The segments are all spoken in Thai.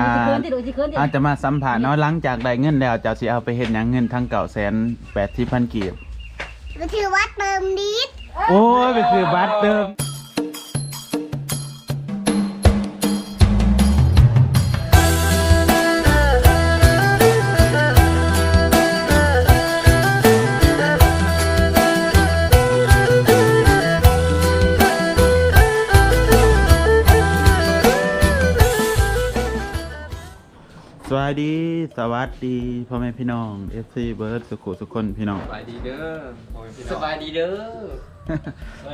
อ้าวสิเคินที่ดูสิเคินที่อาจจะมาสัมผัสเนาะหลังจากได้เงินแล้วเจ้าสิเอาไปเฮ็ดหยังเงินทั้งเก่าแสนแปดสิบพันกีบก็ถือว่าเติมนิดโอ้ยไปซื้อบัตรเติม สวัสดี สวัสดีพ่อแม่พี่น้อง FC เบิร์ดสุขุสุคนพี่น้องสบายดีเด้อโอ้ยพี่น้องสบายดีเด้อ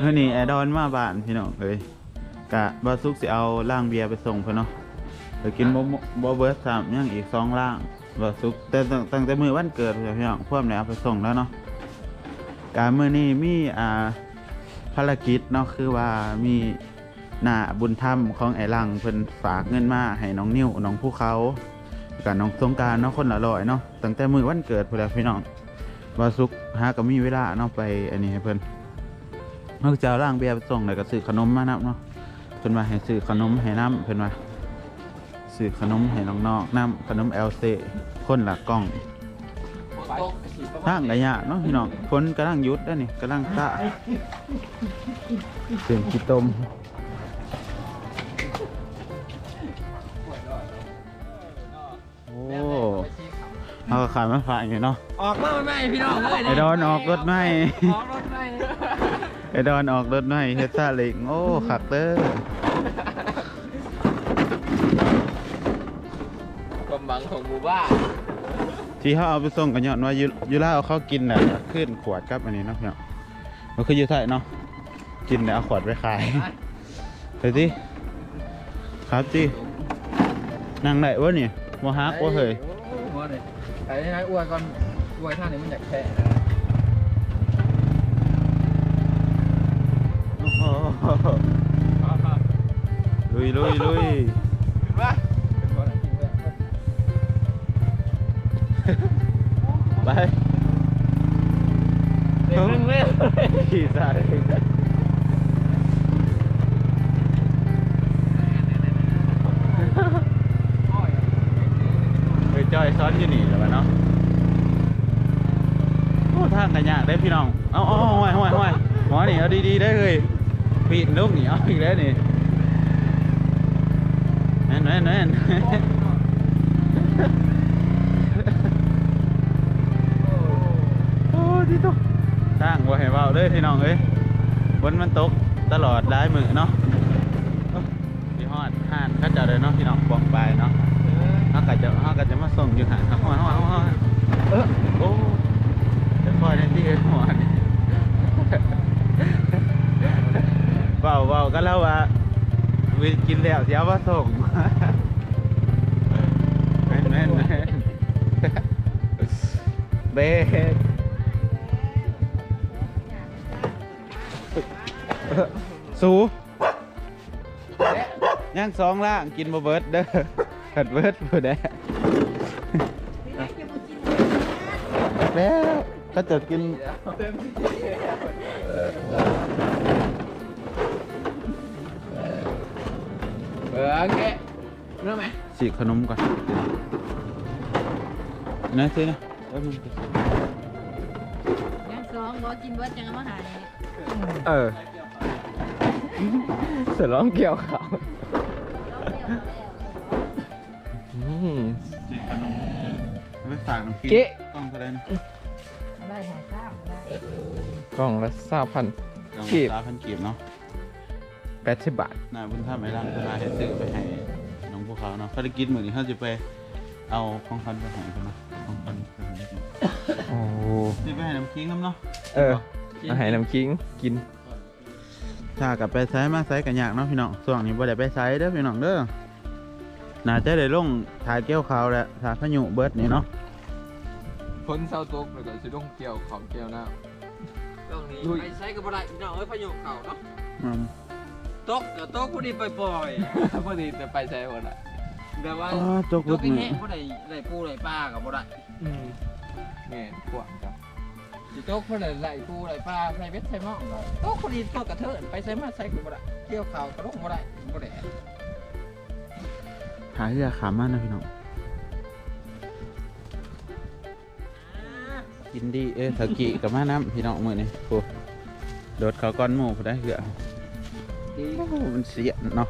เมื่อนี้แอดอนมาบ้านพี่น้องเลยกะบาซุกสิเอาล่างเบียร์ไปส่งเพิ่นเนาะไปกินบ่บ่เบิร์ดสามยังอีกสองล่างบาซุกแต่ตั้งตั้งแต่มือวันเกิดพี่น้องพวกนี้เอาไปส่งแล้วเนาะการมื้อนี้มีอ่าภารกิจเนาะคือว่ามีหน้าบุญธรรมของไอ้ลังเพิ่นฝากเงินมาให้น้องนิ้วน้องภูเขา กับน้องสงการเนาะคนละร้อยเนาะตั้งแต่มือวันเกิดพุ่นแล้วพี่น้องบาซุกหาก็มีเวลาเนาะไปอันนี้ให้เพิ่นนอกจากร่างเบียร์ไปส่งแล้วก็ซื้อขนมมานับเนาะเพิ่นว่าให้ซื้อขนมให้น้ำเพิ่นว่าซื้อขนมให้น้องๆน้ำขนมเอลเซคนละกล่องทางระยะเนาะพี่น้องฝนกำลังยุดแล้นี่กำลังตะเสียงขี้ตม เอาก็ขายมาฝากอยู่เนาะ ออกมาไหมพี่น้องเลยไอ้ดอนออกรถไหมออกรถไหมไอ้ดอนออกรถไหมเฮ็ดซาเล็งโอ้ขักเด้อความหวังของหมู่บ้านที่เขาเอาไปส่งกันยอดว่ายูยูล่าเอาเขากินน่ะขึ้นขวดครับอันนี้เนาะเนาะมันคืออยูไทยเนาะกินแล้วเอาขวดไปขายไปสิครับจีนั่งไหนวะนี่โมฮักวะเฮ้ยโอ้ ยไอ้นี่นะอ้วยก่อนอ้วยท่านี้มันอยากแพ้โอ้โหลุยลุยลุยว่าเป็นคนจริงเลยไปเด็กเรื่องเล่นขี่ซาเล้งไปจอยซ้อนอยู่นี่แล้ววะเนาะโอ้ทางกันยากได้พี่น้อง เอาเอาเอาห้อยห้อยห้อยหมอนี่เอาดีๆได้เลยปีน ลูกนี่เอาอีกแล้วนี่แน่นแน่นแน่นโอ้ดีตัวทางว่าให้เบาเลยพี่น้องเอ้ยฝนมันตกตลอดหลายมือเนาะพี่ฮอดห่านเข้าจะเลยเนาะพี่น้องบอกไปเนาะเขาก็จะเขาก็จะมาส่งอยู่หาเขาหัวหัวหัวเออโอ้จะคอยในที่เอ็นหัวนี่เบาเบาก็แล้วว่า วิกินแล้วเดี๋ยวมาส่งแม่นแม่นแม่นเบสสูย่างสองล่างกินบ่เบิดเด้อขัดเบิดบ่ได้แล้วก็จะกิน ออแกเรื่องไหมสีขนมก่อนนะซื้อนะแป๊บนึงยังสองบ่กินเบิดยังเอามาหายเออเสือร้องเกี่ยวเขาอืมสีขนมเอาไปฝากน้ำพริเก๊ะกล้องเท่าไหรนะได้หายซ้ำได้กล่องละสามพันกล้องกีบ สามพันกีบเนาะ แปดสิบบาทน่าบุญท่าไม่ร่างเวลาให้ซื้อไปให้น้องพวกเขาเนาะภารกิจเหมือนที่เขาจะไปเอาของขวัญไปให้เขาเนาะของขวัญไปให้เด็กน้อยโอ้สิไปให้น้ำคิงน้ำเนาะเอออาหารน้ำคิงกินถ้ากลับไปไซมาไซกันยากเนาะพี่น้องส่วงนี้บ่ได้ไปไซเด้อพี่น้องเด้อน่าจะได้ลงถ่ายเกี่ยวขาวแล้วถ่ายพายุเบิดนี่เนาะพ้นเสาตกแล้วก็สิต้องเกี่ยวของเกี่ยวหน้าตรงนี้ลุยไปใช้กับอะไรพี่น้องเอ้ยพายุเขาเนาะอืม ตกเดี๋ยวตกพอดีปล่อยพอดีจะไปใช้หมดอะๆแบบว่าอ๋อจกตรุกดมือแห้งๆพอได้ได้ปูได้ปลากับบ่ได้อืมแง่กว่างจังสิตกพอได้ไหลปูไหลปลาใส่เบ็ดใส่หม้องก็ตกพอดีตกกระเทินไปใส่มาใส่กับบ่ได้เกี่ยวเขาวก็ลงบ่ได้บ่ได้พหาเรือขามมานะพี่น้องยินดีเอ้ยสกิกับมาน้ำพี่น้องมือนี่โอ้โดดเขาก้อนหมูพอได้เหือโอ้ มันเสียเนาะ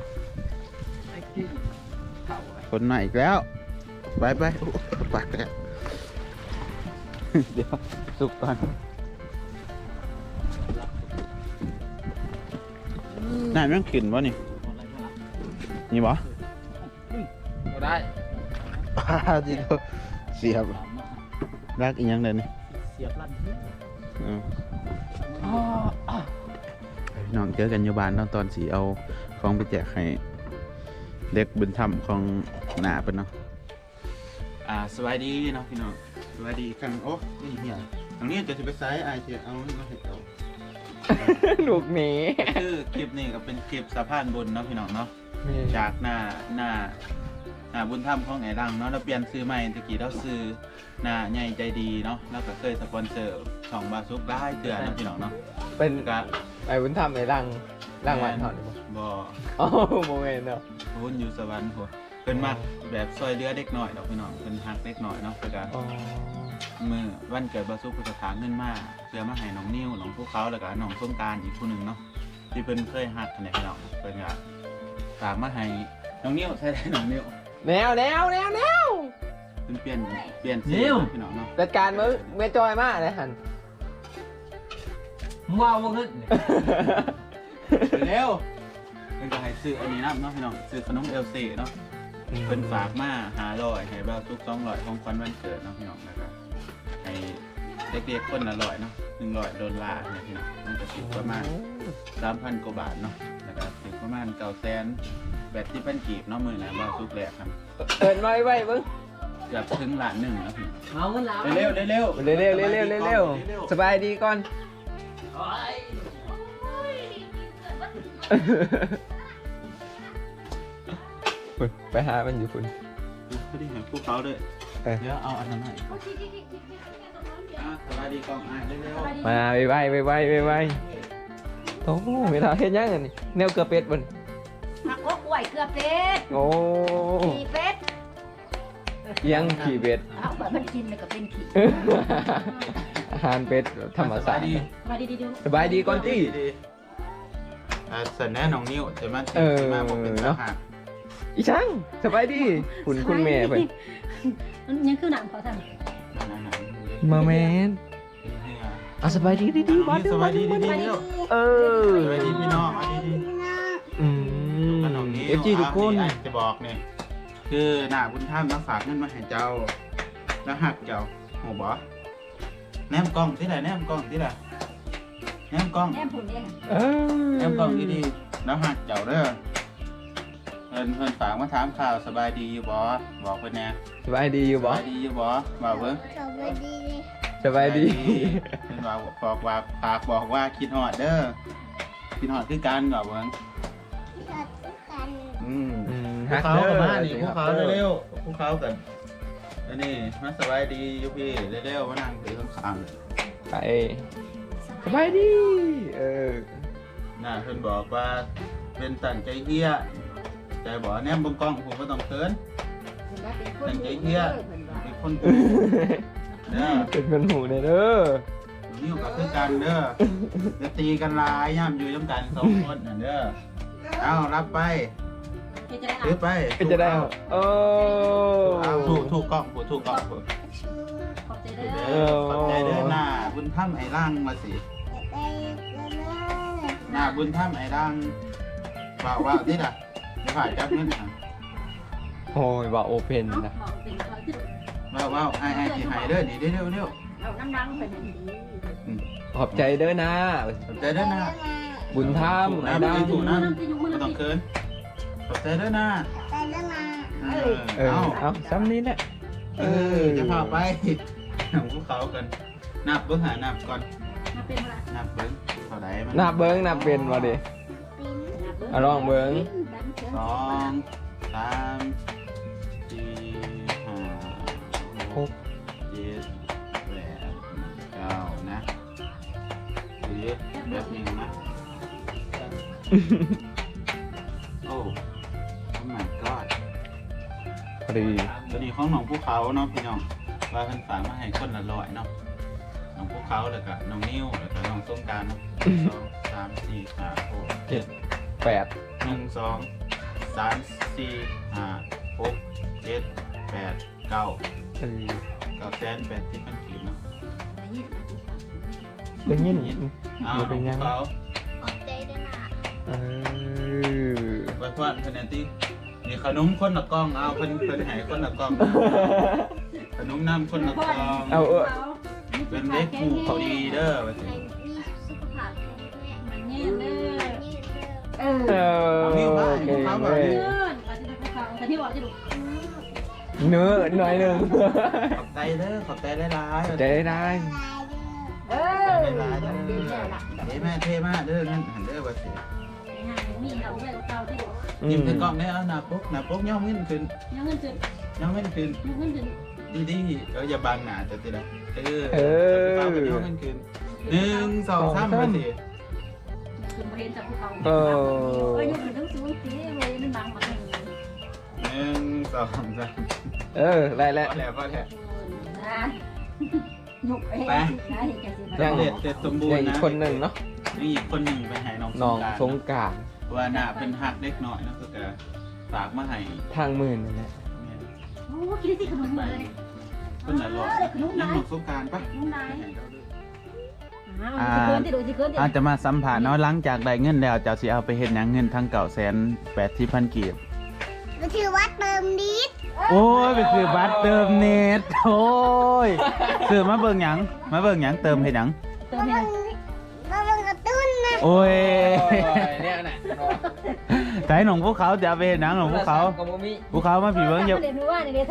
ไอ้กี้เข่าไอ้คนใหม่อีกแล้ว ไปไปโอ้ปากแล้วเดี๋ยวสุกก่อนนายแม่งขึ้นวะนี่ นี่บ่บ่ได้ปลาจิโตเสียบรักอีกยังเดินนี่เสียบลั่นอืมอ๋อ พี่น้องเจอกันอยู่บ้านตอนตอนสีเอาของไปแจกให้เด็กบุญธรรมของหนาเป็นเนาะอ่าสวัสดีเนาะพี่น้องสวัสดีครั้งโอ้นี่เหี้ยตรงนี้จะสิไปไซส์ไอเชียเอามาให้เอาลูกหมีคือคลิปนี้ก็เป็นคลิปสะพานบุญเนาะพี่น้องเนาะจากหน้าหน้าหน้าบุญธรรมของไอ้รังเนาะเราเปลี่ยนซื้อใหม่ตะกี้เราซื้อหน้าใหญ่ใจดีเนาะแล้วก็เคยสปอนเซอร์สองบาซุกได้เตือนเนาะพี่น้องเนาะเป็นก็ ไอ้วุ้นทำไอ้รังรังหวานถอดบ่บ่อ๋อโมเมนต์เนาะบุญอยู่สวรรค์โหเพิ่นมักแบบซอยเรือเด็กหน่อยดอกพี่น้องเพิ่นฮักเด็กหน่อยเนาะแล้วก็อ๋อมื้อวันเกิดบาซุกเพิ่นก็ถามเงินมาเพื่อมาให้น้องนิ้วน้องภูเขาแล้วก็น้องสงกรารอีกผู้หนึงเนาะที่เพิ่นเคยฮักกันเนี่ยพี่น้องเพิ่นก็ฝากมาให้น้องนิ้วใช่ได้น้องนิ้วแนวแนวแนวแนวเพิ่นเปลี่ยนเปลี่ยนสีนิ้วพี่น้องเนาะจัดการมือเมจอยมากเลยหันมึง ว่าว่าเงินเร็วเพิ่นก็ให้ซื้ออันนี้นํเนาะพี่น้องซื้อขนมเอลซีเนาะเพิ่นฝากมาหาลอยให้บ่าวทุกสองร้อยของขวัญวันเกิดเนาะพี่น้องนะครับให้เด็กๆคนละร้อยเนาะหนึ่งร้อยโดนลาร์เนี่ยพี่น้องมันจะสิประมาณสามพันกว่าบาทเนาะนะครับถึงประมาณเก้าแสนแบตที่เป็นกีบเนาะมือนะบ่าวทุกแหลกครับเปิดไว้ไว้เบิ้งเกือบถึงล้านหนึ่งแล้วพี่เอาเงินแล้วเร็วๆเร็วเร็วเร็วเร็วเร็วเร็วเร็วสบายดีก่อนคุณ ไปหามันอยู่คุณพอดีเห็นพวกเขาด้วยเอ้ยเดี๋ยวเอาอันนั้นให้อะสวัสดีกองอะเร็วมาไปไว้ไปไว้ไปไว้โอ้เวลาเฮ็ดยังไงนี่แนวเกลือเป็ดบนผักอกไหวเกลือเป็ดโอ้ขี่เป็ดเอียังขี่เป็ดเอาแบบมันกินเลยก็เป็นขี่อา หารเป็ดธรรมสศาบาสยตร์ดีมาดีๆดูสบายดีก่อนที่ดีอ่าสันแน่น้องนิ้วจะมาเออ จะมาบอกเป็นสเนาะหายอีช่างสบายดีคุณคุณแม่เพิ่นมันยังคือหนังเขาทมาแมนเอาสบายดีดีดีวัดสบายดีดีดีเร็วเออสบายดีพี่น้องสบายดีอืมขนมนี้เอฟจีทุกคนอะจะบอกเนี่ยคือหน้าบุญธรรมรักฝากเงินมาให้เจ้าแล้วหักเจ้าโหบอ แนมกล้องที่ไหนแนมกล้องที่ไหนแนมกล้องำแม่ผุนเองเออแนมกล้องที่ดีแล้วหักเจ้าเด้อเพิ่นเพิ่นฝากมาถามข่าวสบายดีอยู่บอบอกเพิ่นแน่สบายดีอยู่สบ่บายดีอยู่บอบอกเพิ่น สวัสดีเลยสบายดีเพิ่นบอกบอกว่าฝากบอกว่าคิดฮอดเด้อคิดฮอดคือกันบอกเพิ่นจัดกันอืมอืมพวกเขากับมานี่พวกเขาเร็วๆพวกเขากันอันนี้มาสบายดีอยู่พี่เร็วๆมานั่งถือ ข้างไปสบายดีเออๆน่าเพิ่นบอกว่าเป็นตันใจเฮียใจบอกแนมเบงกล้องผมก็ต้องเคินเป็นคนกูเด้อเป็นคนหูเนี่ยเด้อนิ้วกับคือกันเด้อจะตีกันหลายย่ำอยู่ย่ำกันสองคนน่ะเด้อเอารับไปถือไปเป็นจะได้เหรอโอ้เอาถูกถูกกล้องถูกถูกกล้องถูกขอบใจ เด้อขอบใจเด้อหน้าบุญถ้ำไอ้ร่างมาสิหน้าบุญถ้ำไอ้ร่างบอกว่าที่ล่ะจะผ่านจับเงินอะโอ้ยว่าโอเพนนะว่าว่าไอ้ไอ้ที่หายเด้อนี่เร็วเร็วเร็วเอาน้ำรังไปดีขอบใจเด้อนะขอบใจเด้อหน้าบุญถูกไอ้นะดังถูกนะไม่ต้องเคินขอบใจเด้อหน้าไปแล้วนะเออ เอาซ้ำนี้แหละ เออ จะพาไป ของพวกเขากันนับเบิ้งหานับก่อนมาเป็นอะไรนับเบิ้งเท่าไหร่มันนับเบิ้งนับเป็นว่าดิปิ้นอะลองเบิ่งสองสามสี่ห้าหกเจ็ดแปดเก้านะดูดิแบบหนึ่งนะโอ้ oh my god พอดีตัวนี้ของหนองภูเขาเนาะพี่น้อง ว่าเพิ่นฝากมาให้คนละร้อยเนาะหนองภูเขาแล้วก็น้องนิ้วแล้วก็น้องสงกรารเนาะหนึ่งสองสามสี่ห้าหกเจ็ดแปดหนึ่งสองสามสี่ห้าหกเจ็ดแปดเก้าเออเก้าแสนแปดสิบพันกีบเนาะได้ยินเอาบ่หนเป็อนงหยัภูงเขาขอบใจด้วยนะเออไว้พอนคะแนนที่ นี่ขนมคนละกล่องเอาเพิ่นเพิ่นให้คนละกล่อง ขนมน้ำคนละกล่องเอาเออเป็นเด็กหมู่เขาดีเด้อว่าสิให้มีสุขภาพแข็งแรงมันเงี้ยเด้อยืดเด้อเออเออเอานิ้วมาเก่งเอาเลมายเงื่อนอาจจะเป็นเขาแต่ที่บอกจะดูเนื้อหน่อยหนึ่งขอบใจเด้อขอบใจหลายๆจะได้ได้ลายเด้อเอขออบใจหลายๆเด้อเด้แม่เท่มากเด้อนั่นหันเด้อว่าสิ มีเราเลยเก่าที่ดูยิ้มใส่กล้องได้เอาหน้าปุ๊กหน้าปุ๊กย่อมขึ้นขึ้นยังเงินจุดย่อมขึ้นขึ้นยังเงินจุดดีดีๆเอออย่าบังหน้าจะติดอะเออเออเป้าเป็นย่อมขึ้นขึ้นหนึ่งสองสามว่าสิคือประเด็นจากภูเขาเอเอออยังถึงสูงสีเลยมันบังมาหนึ่งหนึ่งสองสามเออได้พแล้วอแล้วพอแล้วนะหยุกเองนะเห็นแก่สิยังเด็ดเสร็จสมบูรยังณ์อีนะกคนหนึ่งเนาะยังอีกคนหนึ่งไปให้น้ องน้องสสงงกรารว่าหน้าเป็นหักเล็กน้อยนะก็จะฝากมาให้ทางหมื่นนั่นแหละเนี่ยโอ้กินสิขนมไปเลยคนละร้อยยังหมดสงกรารปะน้องนายอ้าวสิเกินที่ดูสิเกินที่อาจจะมาสัมผัสเนาะหลังจากได้เงินแล้วเจ้าสิเอาไปเฮ็ดหยังเงินทั้งเก่าแสนแปดที่พันกีบก็คือวัดเติมดิสโอ้ยไปซื้อบัตรเติมเน็ตโอ้ยซื้อมาเบิ่งหยังมาเบิ่งหยังเติมเฮ็ดหยังเติก็มให้มันก็ โอ้ยเนี่ยน่ะใจหนองพวกเขาจะเอาไปเฮ็ดหยังหนองพวกเขาก็บ่มีพวกเขามาผีเบิ่งอย่า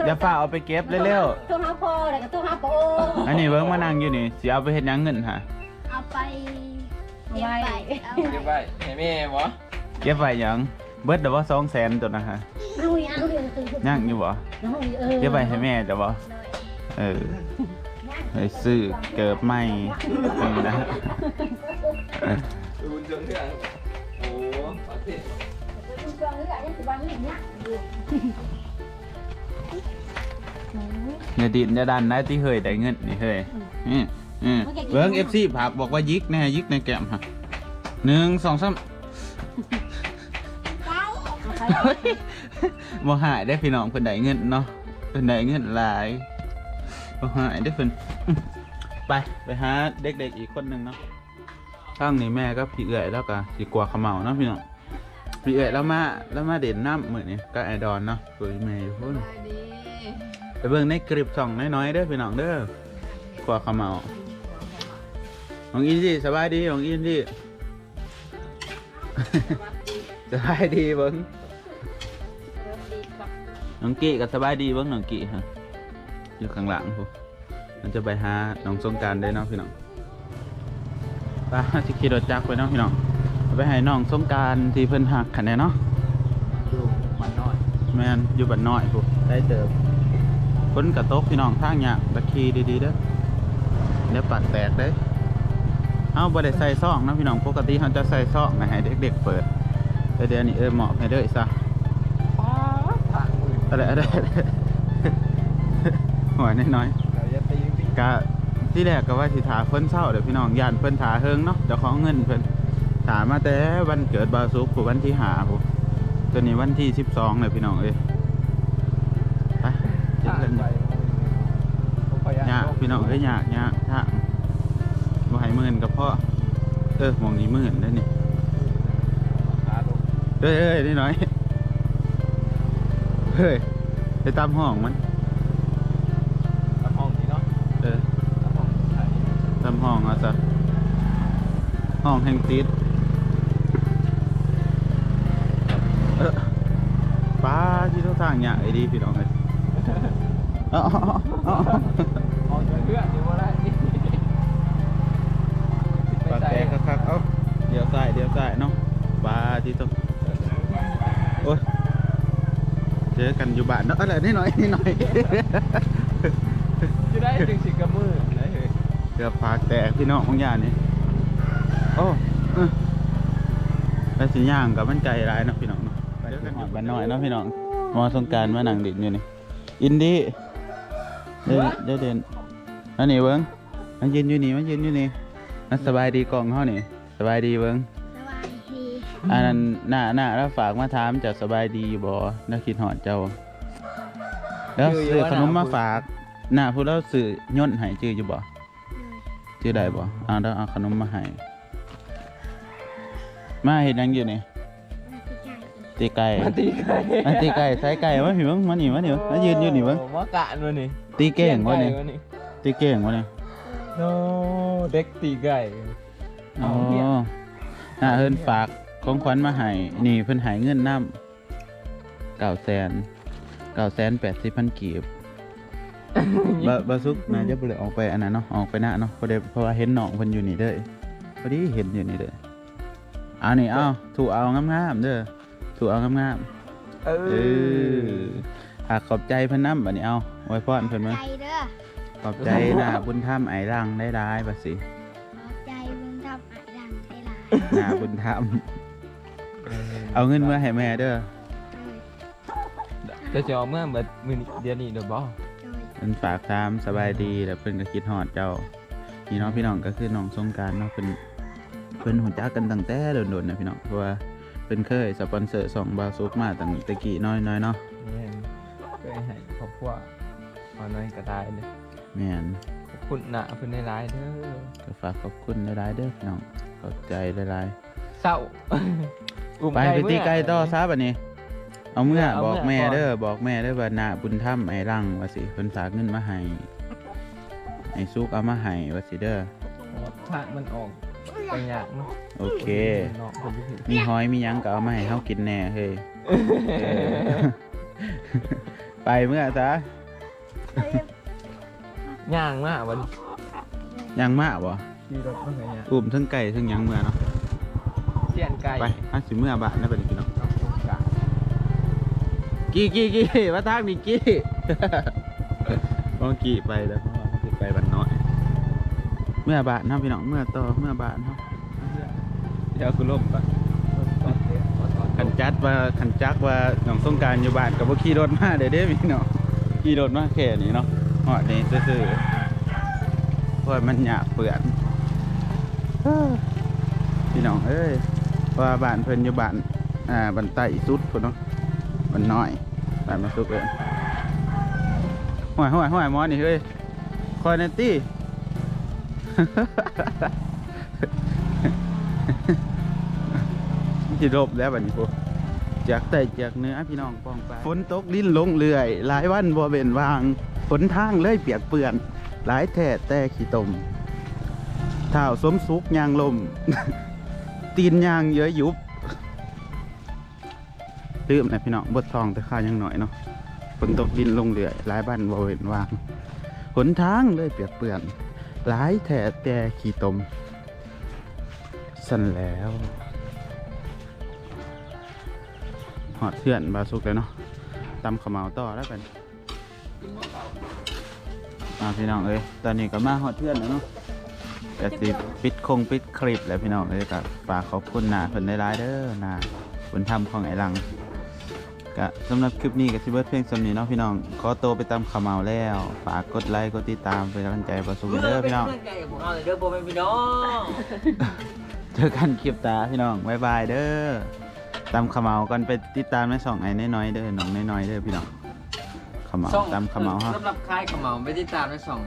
อย่าฝ่าเอาไปเก็บเร็วตัวหาพอแล้วก็ตัวหาโปๆอันนี้เบิ่งมานั่งอยู่นี่สิเอาไปเฮ็ดหยังเงินฮะเอาไปเก็บไปเอาเก็บไปไว้ให้แม่บ่เก็บไว้หยังเบิดเดี๋ยวว่า200,000ตัวนะฮะเอาอีกเอาอีกคือยังอยู่บ่เออเก็บไว้ให้แม่เดี๋ยวบ่เลยเออไปซื้อเกิบใหม่นี่นะ ดูจนเรื่องโอ้ปาเต้อย่าดินอย่าดันนะที่เฮยได้เงินนี่เฮยนี่อืมเบิ้งเอฟซีผักบอกว่ายิกแน่ยิกในแก้มฮะหนึ่งสองสามบ่หายได้พี่น้องเพิ่นได้เงินเนาะเพิ่นได้เงินหลายบ่หายได้เพิ่นอื้อไปไปหาเด็กๆอีกคนหนึ่งเนาะ ข้างนี้แม่ก็พี่เอื้อยแล้วก็สิกลัวขมเมาเนาะพี่น้องพี่เอื้อยแล้วมาแล้วมาเด่นน้ำเหมือนนี่ก็ไอดอนเนาะคุยแม่พุ่นไปเบิ่งในคลิปส่องน้อยๆเด้อพี่น้องเด้อกว่าขาเมาน้องอินดี้สบายดีน้องอินดี้สบายดีเบิ่งน้องกี้ก็สบายดีเบิ่งน้องกี้ฮะอยู่ข้างหลังพูมันจะไปหาน้องสงการได้เนาะพี่น้อง ไป้าที่ขี่รถจักรไปเนาะพี่น้องเอาไปให้น้องสงกรารที่เพิ่นหักขันแน่เนาะอยู่บ้านน้อยแม่นอยู่บ้านน้อยพูได้เติบฝนกระตกพี่น้องทางยากตะคีดีๆเด้อเดี๋ยวปัดแตกเด้อเอาบ่ได้ใส่ซองนะพี่น้องปกติเขาจะใส่ซองนะให้เด็กๆเปิดแต่เดี๋ยวนี้เออเหมาะให้เด้อซะทางหมื่นอะไรอะไรหัวน้อยเราจะตีปีๆกะ ที่แรกก็ว่าสิถาเพิ่นเศร้าเด้อพี่น้องย่านเพิ่นถาเฮิงเนาะเจ้าของเงินเพิ่นถามาแต่วันเกิดบาซุกผู้วันที่5ผู้ตัวนี้วันที่12เลยพี่น้องเอ้ยไปเจอทางกันยากพี่น้องเอ้ยยากยากถ้าบ่ให้มื่นกับพ่อเออมองนี้มื่นได้นี่เอ้ยเอ้ยนี่น้อยเฮ้ยไปตามห้องมัน ห้องเอาซะห้องแห่งติดเออป้าที่ทุกทางยากไอ้ดีพี่น้องเอ้ยออเอาเอาออกจากเพื่อนอยู่ว่าได้ปากแตกคักๆเอ้าเดี๋ยวซ้ายเดี๋ยวซ้ายเนาะป้าที่ต้องโอ้ยเจอกันอยู่บ้านเนาะอะไรนิดหน่อยนิดหน่อยจะได้ถึงสิกระ เกือบปากแตกพี่น้องของยานี่โอ้เออแล้วสิย่างกับมันไก่ร้ายเนาะพี่น้องเนาะเจอกันอยู่บ้านน้อยเนาะพี่น้องมอสงกรารมานั่งดินอยู่นี่อินดี้เด้เด้เด่นอันนี้เบิ้งมันยืนอยู่นี่มันยืนอยู่นี่มันสบายดีกล่องเฮานี่สบายดีเบิ้งสวัสดีอันนั้นหน้าหน้าแล้วฝากมาถามเจ้าสบายดีบ่น่าคิดหอดเจ้า แล้วซื้อขนมมาฝากหน้าพูดแล้วซื้อย่นให้จื้ออยู่บ่ จื้อได้บ่เอาแล้วเอาขนมมาให้มาเฮ็ดหยังอยู่นี่ตีไก่ มาตีไก่มาตีไก่ใส่ไก่มาหิวมานี่มานี่มายืนอยู่นี่เบิ่งโมากะนู่นนี่ตีเก่งวะนี่ไก่นี่ตีเก่งวะนี่โนเด็กตีไก่อ๋อเอาเหี้ยน่าเพิ่นฝากของขวัญมาให้นี่เพิ่นให้เงินนำ900,000 980,000กีบบะบะซุกน่าจะบ่ได้ออกไปอันนั้นเนาะออกไปหน้าเนาะเพราะเดเพราะว่าเห็นน้องเพิ่นอยู่นี่เด้อพอดีเห็นอยู่นี่เด้อเอานี่เอาถูกเอางามๆเด้อถูกเอางามเอๆเออหากขอบใจเพิ่นนำบัดนี้เอาไว้พรเพิ่นใจมาเด้อขอบใจนะบุญธรรมไอ้รังได้ได้บัดสิขอบใจมึงทำอะไรดังได้หลายนาบุญธรรมเอาเงินมาให้แม่เด้อจะจะเอาเมื่อเบิดมื้อนี้เดี๋ยวนี้เด้อบ่ โดยเพิ่นฝากถามสบายดีแล้วเพิ่นก็คิดฮอดเจ้าพี่น้องพี่น้องก็คือน้องสงกรารเนาะเพิ่นเพิ่นหูจักกันตั้งแต่โดนๆนะพี่น้องเพราะว่าเพิ่นเคยสปอนเซอร์สองบาซุกมาตั้งแต่กี้น้อยๆเนาะนี่เคยให้ครอบครัวมาน้อยก็ได้เลยแม่นขอบคุณนะเพิ่นได้หลายเด้อก็ฝากขอบคุณหลายๆเด้อพี่น้องขอบใจหลายเศร้าๆไปไปตีไก่ต่อซะบัดนี้ เอาเมื่อเอาบเมื่ออกแม่ก่อนเด้อบอกแม่เด้อว่านาบุญธรรมไอ้รังว่าสิเพิ่นฝากเงินมาให้ไอ้ซุกเอามาให้ว่าสิเด้อพระมันออกไปยากเนาะโอเค เนาะคนที่ผิดมีหอยมีหยังก็เอามาให้เฮากินแน่เฮ้ยเออไปเมื่อซะย่างมากวันยังมาบ่ขี่รถมาไงเนี่ยอุ้มทั้งไก่ทั้งหยังเมื่อเนาะเสียนไก่ไปอาสิเมื่อบ้านนะบัดนี้ กี้กี้กี้มาทางนี่กี้บ่กี้ไปแล้วเพราะว่าสิไปบ้านน้อย เมื่อบ้านเฮาพี่น้องเมื่อต่อเมื่อบ้านเฮาเดี๋ยวกูล่มก่อนขันจัดว่าขันจักว่าน้องสงกรารอยู่บ้านกับว่าขี่รถมาเด้อเด้พี่เนาะขี่รถมาแค่นี้เนาะหอดนี่ซื่อๆเพราะว่ามันหยาบเปื่อนเอ้อพี่น้องเอ้ยว่าบ้านเพิ่นอยู่บ้านอ่าบ้านใต้สุดพุ่นเนาะบ้านน้อย บ้านมาสุกเอิ้นห่วยห่วยห่วยมอนี่เฮ้ยคอยหนอยตี้จิรบแล้วบัดนี้พวกจากแต่จากเนื้อพี่น้องป้องไปฝนตกลิ้นลงเรื่อย หลายวันบ่เว้นวางฝนทางเลยเปียกเปื่อน หลายแท่แต่ขี้ตมเท้าสมสุกยางลม ตีนยางเยอะยุบ ลืมนะพี่น้องบดทองแต่ข้ายังหน่อยเนาะฝนตกดินลงเรื่อยหลายบ้านบ่เว้นวางหนทางเลยเปียกเปื่อนหลายแท่แต่ขี้ตม สั่นแล้วหอดเพื่อนบาสุกเลยเนาะตำขาวเหมาต่อแล้วกันมาพี่น้องเอ้ยตอนนี้ก็มาหอดเพื่อนแล้วเนาะก็สิปิดคงปิดคลิปแล้วพี่น้องเอ้ยกับฝากขอบคุณนาเพิ่นได้ร้ายเด้อนาบุญธรรมของไอ้หลัง ก็สำหรับคลิปนี้ก็สิเบิดเพียงสำนี้เนาะพี่น้อง ขอตัวไปตำขาวเหมาแล้ว ฝากกดไลค์กดติดตามเป็นกำลังใจบาสุกเด้อพี่น้องใจกับพวกเราเลยเด้อโบเป็นพี่น้อง เจอกันคลิปตาพี่น้องบายบายเด้อตามขมเหมาก่อนไปติดตามในสองไอ้น้อยๆเด้อน้องน้อยๆเด้อพี่น้องขม เหมาส่องตามขมเหมาฮะสำหรับคลายขมเหมาไปที่ตามในสอง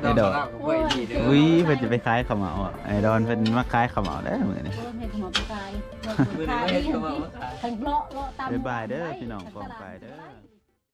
ไอ้ดอกเรากับเพื่อนดีเด้ออุ้ยเพิ่นจะไปคล้ายขมเหมาอะไอ้ดอนเพิ่นมาคล้ายขมเหมาได้อมื้อนี้เริ่มเห็นขมไปตายมือนี้ไม่เห็นขมเหมามาขายทั้งเลาะเลาะตามบายบายเด้อพี่น้องปองไปเด้อ